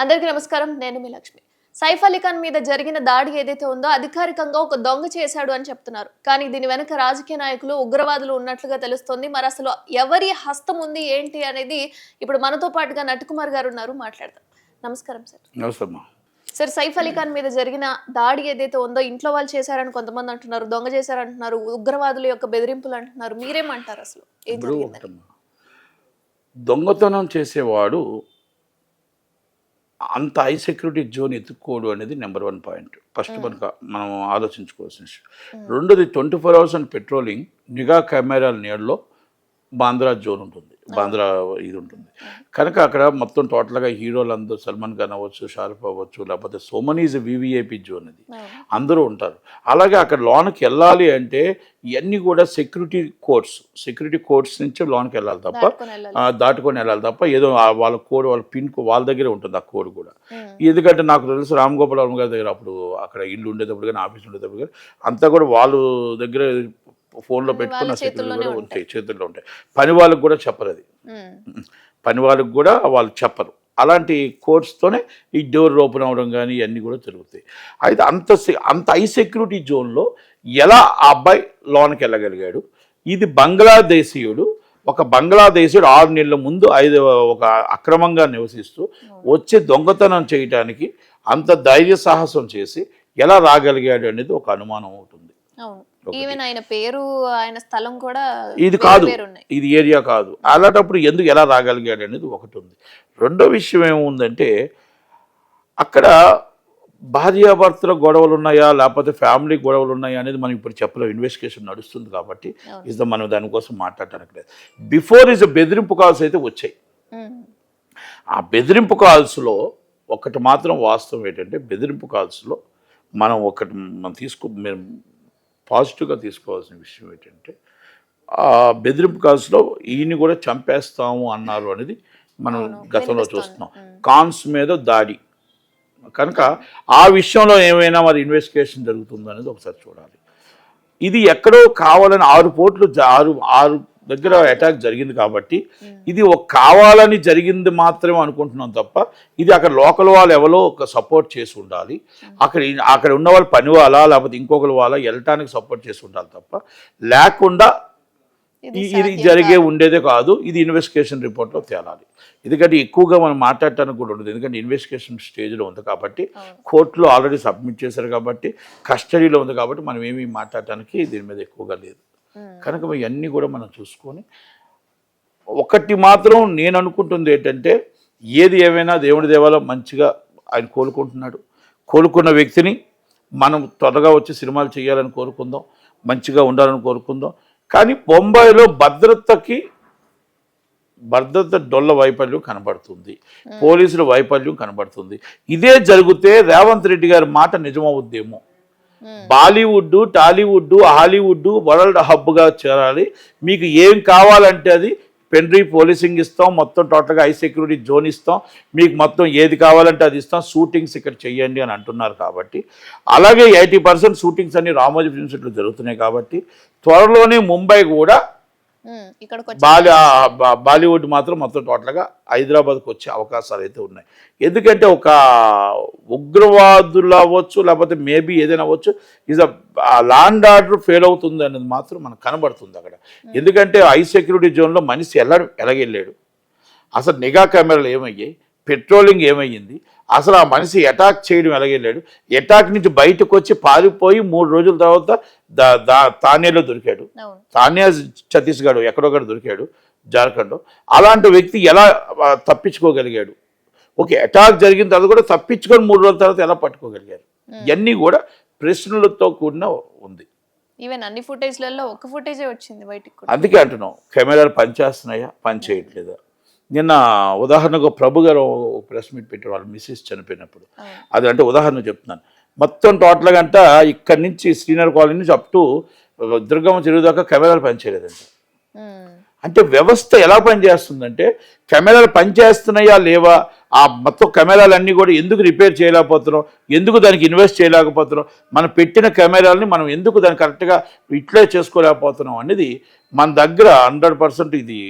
అందరికీ నమస్కారం నేను మీ లక్ష్మి. సైఫ్ అలీ ఖాన్ మీద జరిగిన దాడి ఏదైతే ఉందో అధికారికంగా ఒక దొంగ చేశాడు అని చెప్తున్నారు. కానీ దీని వెనక రాజకీయ నాయకులు ఉగ్రవాదులు ఉన్నట్లుగా తెలుస్తోంది. మరి అసలు ఎవరి హస్తం ఉంది ఏంటి అనేది ఇప్పుడు మనతో పాటుగా నటుకుమార్ గారు ఉన్నారు మాట్లాడదాం. నమస్కారం సార్. సార్ సైఫ్ అలీ ఖాన్ మీద జరిగిన దాడి ఏదైతే ఉందో ఇంట్లో వాళ్ళు చేశారని కొంతమంది అంటున్నారు దొంగ చేశారంటున్నారు ఉగ్రవాదుల యొక్క బెదిరింపులు అంటున్నారు. మీరేమంటారు అసలు? దొంగతనం చేసేవాడు అంత హై సెక్యూరిటీ జోన్ ఎత్తుక్కోడు అనేది నెంబర్ వన్ పాయింట్ ఫస్ట్ మనకు మనం ఆలోచించుకోవాల్సిన విషయం. రెండోది twenty four hours and patrolling నిఘా కెమెరాల నీడలో బాంద్రా జోన్ ఉంటుంది బాంద్రా ఇది ఉంటుంది. కనుక అక్కడ మొత్తం టోటల్గా హీరోలు అందరూ సల్మాన్ ఖాన్ అవ్వచ్చు షారుఖ్ అవ్వచ్చు లేకపోతే సోమన్ ఈజ్ వివిఐపి జోన్ అది అవును. అందరూ ఉంటారు. అలాగే అక్కడ లోన్కి వెళ్ళాలి అంటే ఇవన్నీ కూడా సెక్యూరిటీ కోడ్స్ సెక్యూరిటీ కోడ్స్ నుంచి లోన్కి వెళ్ళాలి తప్ప దాటుకొని వెళ్ళాలి. తప్ప ఏదో వాళ్ళ కోడ్ వాళ్ళ పిన్ వాళ్ళ దగ్గరే ఉంటుంది ఆ కోడ్ కూడా. ఎందుకంటే నాకు తెలుసు రామ్ గోపాల్ వర్మ గారి దగ్గర అప్పుడు అక్కడ ఇల్లు ఉండేటప్పుడు కానీ ఆఫీస్ ఉండేటప్పుడు కానీ అంతా కూడా వాళ్ళు దగ్గర ఫోన్లో పెట్టుకున్న కూడా ఉంటాయి చేతుల్లో ఉంటాయి. పని వాళ్ళకి కూడా చెప్పరు అది. పని వాళ్ళకి కూడా వాళ్ళు చెప్పరు. అలాంటి కోర్స్తోనే ఈ డోర్ ఓపెన్ అవ్వడం కానీ ఇవన్నీ కూడా జరుగుతాయి. అయితే అంత అంత హై సెక్యూరిటీ జోన్లో ఎలా ఆ అబ్బాయి లోనికి వెళ్ళగలిగాడు? ఇది బంగ్లాదేశీయుడు ఒక బంగ్లాదేశీయుడు ఆరు నెలల ముందు ఐదు ఒక అక్రమంగా నివసిస్తూ వచ్చి దొంగతనం చేయటానికి అంత ధైర్య సాహసం చేసి ఎలా రాగలిగాడు అనేది ఒక అనుమానం అవుతుంది. ఈవెన్ ఆయన పేరు ఆయన స్థలం కూడా ఇది కాదు. ఇది ఏరియా కాదు. అలాంటప్పుడు ఎందుకు ఎలా రాగలిగాడు అనేది ఒకటి ఉంది. రెండో విషయం ఏముందంటే అక్కడ భార్యాభర్తల గొడవలు ఉన్నాయా లేకపోతే ఫ్యామిలీ గొడవలు ఉన్నాయా అనేది మనం ఇప్పుడు చెప్పలేం. ఇన్వెస్టిగేషన్ నడుస్తుంది కాబట్టి. ఇస్ మనం దానికోసం మాట్లాడటానికి లేదు. బిఫోర్ ఇస్ బెదిరింపు కాల్స్ అయితే వచ్చాయి. ఆ బెదిరింపు కాల్స్లో ఒకటి మాత్రం వాస్తవం ఏంటంటే బెదిరింపు కాల్స్లో మనం ఒకటి మనం తీసుకో మేము పాజిటివ్గా తీసుకోవాల్సిన విషయం ఏంటంటే ఆ బెదిరింపు కాల్స్లో ఈయన్ని కూడా చంపేస్తాము అన్నారు అనేది మనం గతంలో. చూస్తున్నాం. కాన్స్ మీద దాడి కనుక ఆ విషయంలో ఏమైనా మరి ఇన్వెస్టిగేషన్ జరుగుతుందో అనేది ఒకసారి చూడాలి ఇది ఎక్కడో కావాలని ఆరు పోట్లు ఆరు ఆరు దగ్గర అటాక్ జరిగింది కాబట్టి ఇది ఒక కావాలని జరిగింది మాత్రమే అనుకుంటున్నాం తప్ప ఇది అక్కడ లోకల్ వాళ్ళు ఎవరో ఒక సపోర్ట్ చేసి ఉండాలి. అక్కడ అక్కడ ఉన్న వాళ్ళు పని వాళ్ళ లేకపోతే ఇంకొకరు వాళ్ళ వెళ్ళటానికి సపోర్ట్ చేసి ఉండాలి తప్ప లేకుండా ఇది జరిగే. ఉండేదే కాదు. ఇది ఇన్వెస్టిగేషన్ రిపోర్ట్లో తేలాలి. ఎందుకంటే ఎక్కువగా మనం మాట్లాడటానికి కూడా ఉండదు. ఎందుకంటే ఇన్వెస్టిగేషన్ స్టేజ్లో ఉంది కాబట్టి. కోర్టులో ఆల్రెడీ సబ్మిట్ చేశారు కాబట్టి కస్టడీలో ఉంది కాబట్టి మనం ఏమీ మాట్లాడటానికి దీని మీద ఎక్కువగా లేదు. కనుక ఇవన్నీ కూడా మనం చూసుకొని ఒకటి మాత్రం నేను అనుకుంటుంది ఏంటంటే ఏది ఏమైనా దేవుడి దేవాలో మంచిగా ఆయన కోలుకుంటున్నాడు. కోలుకున్న వ్యక్తిని మనం త్వరగా వచ్చి సినిమాలు చేయాలని కోరుకుందాం మంచిగా ఉండాలని కోరుకుందాం. కానీ బొంబాయిలో భద్రతకి భద్రత డొల్ల వైఫల్యం కనబడుతుంది. పోలీసుల వైఫల్యం కనబడుతుంది. ఇదే జరిగితే రేవంత్ రెడ్డి గారి మాట నిజమవుద్దేమో. బాలీవుడ్ టాలీవుడ్ హాలీవుడ్ వరల్డ్ హబ్గా చేరాలి. మీకు ఏం కావాలంటే అది పెండ్రీ పోలీసింగ్ ఇస్తాం మొత్తం టోటల్గా హై సెక్యూరిటీ జోన్ ఇస్తాం. మీకు మొత్తం ఏది కావాలంటే అది ఇస్తాం. షూటింగ్స్ ఇక్కడ చేయండి అని అంటున్నారు కాబట్టి. అలాగే ఎయిటీ పర్సెంట్ షూటింగ్స్ అన్ని రామోజీ ఫిల్మ్ సిటీలో జరుగుతున్నాయి కాబట్టి త్వరలోనే ముంబై కూడా బాలీ బాలీవుడ్ మాత్రం మొత్తం టోటల్గా హైదరాబాద్కి వచ్చే అవకాశాలు అయితే ఉన్నాయి. ఎందుకంటే ఒక ఉగ్రవాదులు అవ్వచ్చు లేకపోతే మేబీ ఏదైనా అవ్వచ్చు ఇస్ ఆ ల్యాండ్ ఆర్డర్ ఫెయిల్ అవుతుంది అనేది మాత్రం మనకు కనబడుతుంది అక్కడ. ఎందుకంటే హై సెక్యూరిటీ జోన్లో మనిషి ఎలా ఎలాగెళ్ళాడు? అసలు నిఘా కెమెరాలు ఏమయ్యాయి? పెట్రోలింగ్ ఏమయ్యింది? అసలు ఆ మనిషి అటాక్ చేయడం ఎలాగెళ్ళాడు అటాక్ నుంచి బయటకు వచ్చి పారిపోయి మూడు రోజుల తర్వాత దా దా తానేలో దొరికాడు. తానే ఛత్తీస్గఢ్ ఎక్కడొక్కడ దొరికాడు జార్ఖండ్ అలాంటి వ్యక్తి ఎలా తప్పించుకోగలిగాడు? ఓకే అటాక్ జరిగిన తర్వాత కూడా తప్పించుకొని మూడు రోజుల తర్వాత ఎలా పట్టుకోగలిగారు? ఇవన్నీ కూడా ప్రశ్నలతో కూడిన ఉంది. ఈవెన్ అన్ని ఫుటేజ్లలో ఒక ఫుటేజే వచ్చింది బయటికి కూడా. అందుకే అంటున్నాం కెమెరాలు పనిచేస్తున్నాయా? పని చేయట్లేదా నిన్న ఉదాహరణకు ప్రభు గారు ప్రెస్ మీట్ పెట్టారు వాళ్ళ మిస్సెస్ చనిపోయినప్పుడు. అది అంటే ఉదాహరణ చెప్తున్నాను. మొత్తం టోటల్గా అంట ఇక్కడి నుంచి శ్రీనగర్ కాలనీ నుంచి అప్ టు దుర్గమ్మ చెరువు దాకా కెమెరాలు పనిచేయలేదంట. ఉమ్. అంటే వ్యవస్థ ఎలా పనిచేస్తుందంటే కెమెరాలు పనిచేస్తున్నాయా లేవా? ఆ మొత్తం కెమెరాలు అన్నీ కూడా ఎందుకు రిపేర్ చేయలేకపోతున్నాం? ఎందుకు దానికి ఇన్వెస్ట్ చేయలేకపోతున్నాం? మనం పెట్టిన కెమెరాలని మనం ఎందుకు దాన్ని కరెక్ట్గా యూటిలైజ్ చేసుకోలేకపోతున్నాం అనేది మన దగ్గర హండ్రెడ్ పర్సెంట్ ఇది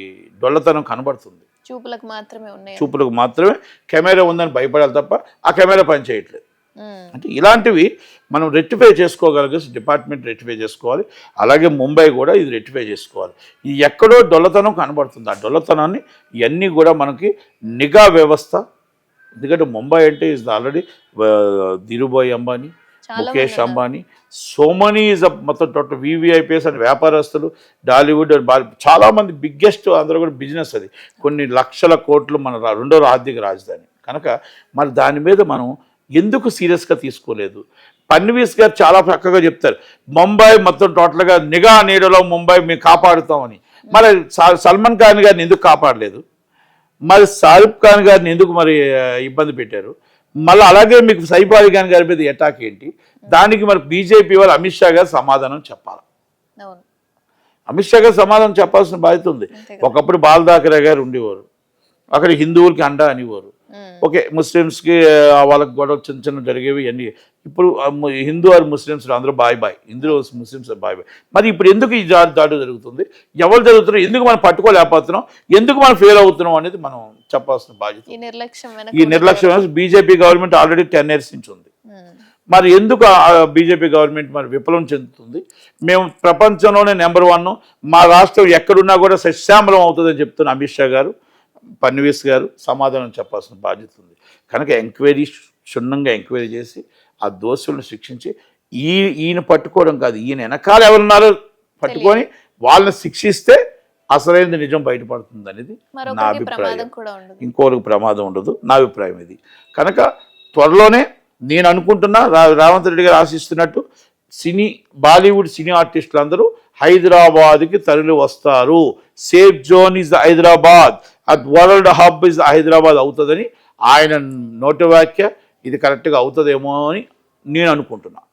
డొల్లతనం కనబడుతుంది. చూపులకు మాత్రమే ఉన్నాయి. చూపులకు మాత్రమే కెమెరా ఉందని భయపడాలి తప్ప ఆ కెమెరా పని చేయట్లేదు. అంటే ఇలాంటివి మనం రెక్టిఫై చేసుకోగలిగే డిపార్ట్మెంట్ రెక్టిఫై చేసుకోవాలి. అలాగే ముంబై కూడా ఇది రెక్టిఫై చేసుకోవాలి. ఇది ఎక్కడో డొల్లతనం కనబడుతుంది. ఆ డొల్లతనాన్ని ఇవన్నీ కూడా మనకి నిఘా వ్యవస్థ. ఎందుకంటే ముంబై అంటే is already Dhirubhai Ambani Mukesh Ambani. So money is మొత్తం టోటల్ వివిఐపిఎస్ అండ్ వ్యాపారస్తులు డాలీవుడ్ and బాలీ చాలా మంది బిగ్గెస్ట్ అందరూ కూడా బిజినెస్ అది. కొన్ని లక్షల కోట్లు మన రెండో ఆర్థిక రాజధాని. కనుక మరి దాని మీద మనం ఎందుకు సీరియస్గా తీసుకోలేదు? ఫడ్నవీస్ గారు చాలా చక్కగా చెప్తారు. ముంబై మొత్తం టోటల్గా నిఘా నీడలో ముంబై మేము కాపాడుతామని. మరి సల్మాన్ ఖాన్ గారిని ఎందుకు కాపాడలేదు? మరి షారుఖ్ ఖాన్ గారిని ఎందుకు మరి ఇబ్బంది పెట్టారు? మళ్ళీ అలాగే మీకు సైఫ్ అలీ ఖాన్ గారి మీద అటాక్ ఏంటి? దానికి మరి బీజేపీ వాళ్ళు అమిత్ షా గారు సమాధానం చెప్పాలి? అమిత్ షా గారు సమాధానం చెప్పాల్సిన బాధ్యత ఉంది. ఒకప్పుడు బాల్ దాకరే గారు ఉండేవారు. అక్కడ హిందువులకి అండా అనేవారు. ఓకే ముస్లిమ్స్కి వాళ్ళకి గొడవ చిన్న చిన్న జరిగేవి అన్ని ఇప్పుడు హిందూ ఆర్ ముస్లిమ్స్ అందరూ బాయ్ బాయ్. హిందూ ముస్లిమ్స్ బాయ్ బాయ్. మరి ఇప్పుడు ఎందుకు ఈ దాడి జరుగుతుంది? ఎవరు జరుగుతున్నారు ఎందుకు మనం పట్టుకోలేకపోతున్నాం? ఎందుకు మనం ఫెయిల్ అవుతున్నాం అనేది మనం చెప్పాల్సిన బాధ్యత ఈ నిర్లక్ష్యం వెనక ఈ నిర్లక్ష్యం BJP government already ten years నుంచి ఉంది. ఉమ్, మరి ఎందుకు బీజేపీ గవర్నమెంట్ మరి విఫలం చెందుతుంది? మేము ప్రపంచంలోనే నెంబర్ వన్ మా రాష్ట్రం ఎక్కడున్నా కూడా సశ్యామలం అవుతుందని చెప్తున్న అమిత్ షా గారు ఫడ్నవీస్ గారు సమాధానం చెప్పాల్సిన బాధ్యత ఉంది. కనుక ఎంక్వైరీ క్షుణ్ణంగా ఎంక్వైరీ చేసి ఆ దోషులను శిక్షించి ఈ ఈయన పట్టుకోవడం కాదు ఈయన వెనకాల ఎవరున్నారో పట్టుకొని వాళ్ళని శిక్షిస్తే అసలైనది నిజం బయటపడుతుంది అనేది నా అభిప్రాయం. ఇంకోరికి ప్రమాదం ఉండదు. నా అభిప్రాయం ఇది. కనుక త్వరలోనే నేను అనుకుంటున్నా రా రేవంత్ రెడ్డి గారు ఆశిస్తున్నట్టు సినీ బాలీవుడ్ సినీ ఆర్టిస్టులు అందరూ హైదరాబాద్కి తరలి వస్తారు. Safe zone is Hyderabad at world hub is Hyderabad అవుతుందని ఆయన నోటి వాక్య. ఇది కరెక్ట్గా అవుతుందేమో అని నేను అనుకుంటున్నా.